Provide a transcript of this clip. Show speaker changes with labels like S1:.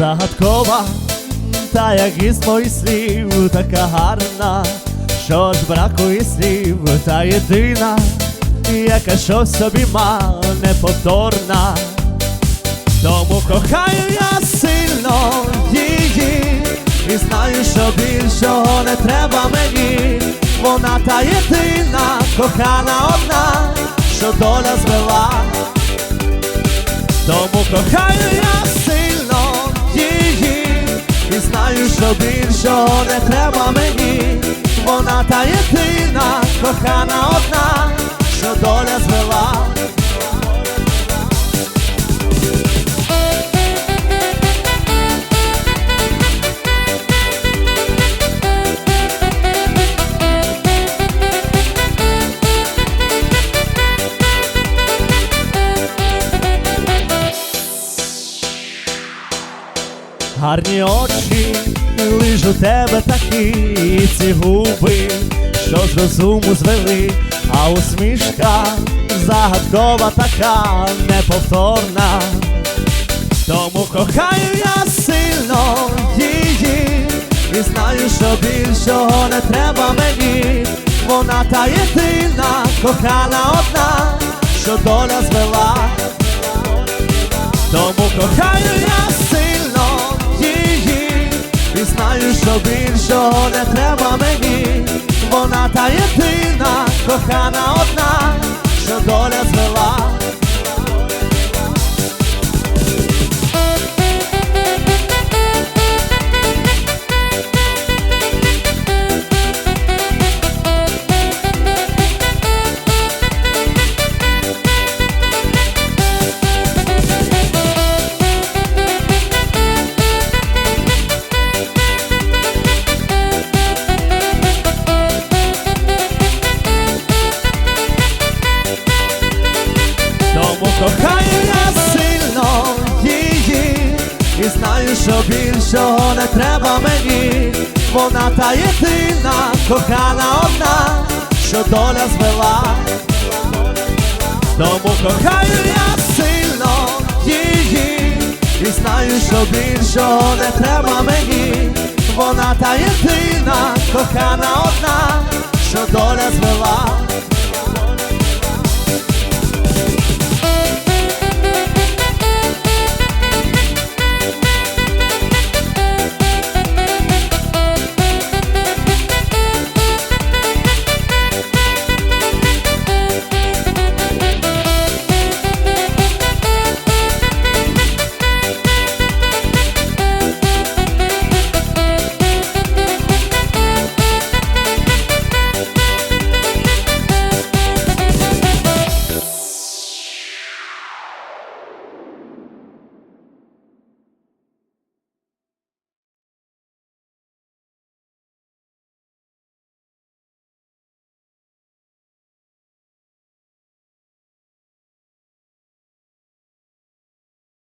S1: загадкова, та як із твоїх слів, така гарна, що ж бракує слів, та єдина, яка щось собі ма неповторна. Тому кохаю я сильно її, і знаю, що більшого не треба мені. Вона та єдина, кохана одна, що доля звела. Тому кохаю я знаю, що більшого не треба мені. Вона та єдина, кохана одна, що доля звела. Гарні очі, лиш у тебе такі, і ці губи, що з розуму звели, а усмішка загадкова така неповторна. Тому кохаю я сильно її, і знаю, що більшого не треба мені. Вона та єдина, кохана одна, що доля звела. Тому кохаю я сильно і знаю, що більшого не треба мені. Вона та єдина, кохана одна, що доля звела. Знаю, що більшого не треба мені. Вона та єдина, кохана одна, що доля звела. Тому кохаю я сильно її, і знаю, що більшого не треба мені. Вона та єдина, кохана одна, що доля звела.